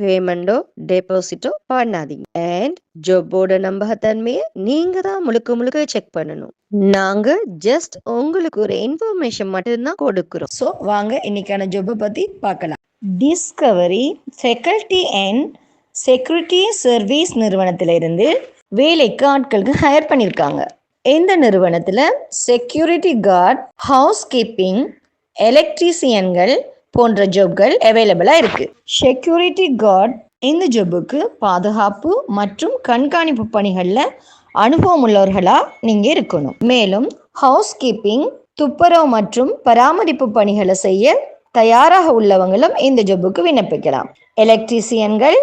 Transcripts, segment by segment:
பேமெண்டோ டெபாசிட்டோ பண்ணாதீங்க. அண்ட் ஜாப்போட நம்பகத்தன்மையை நீங்க தான் முழுக்க முழுக்க செக் பண்ணணும். நாங்க ஜஸ்ட் உங்களுக்கு ஒரு இன்ஃபர்மேஷன் மட்டும்தான் கொடுக்கிறோம். ஸோ வாங்க இன்னைக்கான ஜாப்பை பத்தி பார்க்கலாம். Discovery faculty and security service நிறுவனத்திலிருந்து வேலைக்கு ஆட்களுக்கு ஹையர் பண்ணியிருக்காங்க. இந்த நிறுவனத்தில் செக்யூரிட்டி கார்ட் ஹவுஸ் கீப்பிங் எலக்ட்ரீசியன்கள் போன்ற ஜாப்கள் அவைலபிளாக இருக்குது செக்யூரிட்டி கார்டு இந்த ஜாபுக்கு பாதுகாப்பு மற்றும் கண்காணிப்பு பணிகளில் அனுபவம் உள்ளவர்களாக நீங்கள் இருக்கணும். மேலும் ஹவுஸ் கீப்பிங் துப்புரவு மற்றும் பராமரிப்பு பணிகளை செய்ய தயாராக உள்ளவங்களும் இந்த ஜாபுக்கு விண்ணப்பிக்கலாம். எலக்ட்ரீசியன்கள்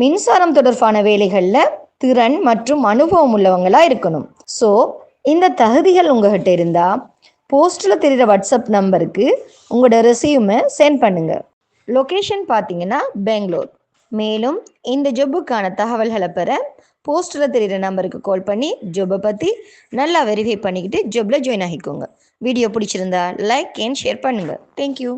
மின்சாரம் தொடர்பான வேலைகளில் திறன் மற்றும் அனுபவம் உள்ளவங்களாக இருக்கணும். ஸோ இந்த தகுதிகள் உங்ககிட்ட இருந்தால் போஸ்ட்டில் தெரிகிற வாட்ஸ்அப் நம்பருக்கு உங்களோட ரெசியூமை சென்ட் பண்ணுங்க. லொக்கேஷன் பார்த்தீங்கன்னா பெங்களூர். மேலும் இந்த ஜொப்புக்கான தகவல்களை பெற போஸ்ட்டில் தெரிகிற நம்பருக்கு கால் பண்ணி ஜொப்பை பற்றி நல்லா வெரிஃபை பண்ணிக்கிட்டு ஜொப்பில் ஜாயின் ஆகிக்கோங்க. வீடியோ பிடிச்சிருந்தா லைக் அண்ட் ஷேர் பண்ணுங்கள் தேங்க்யூ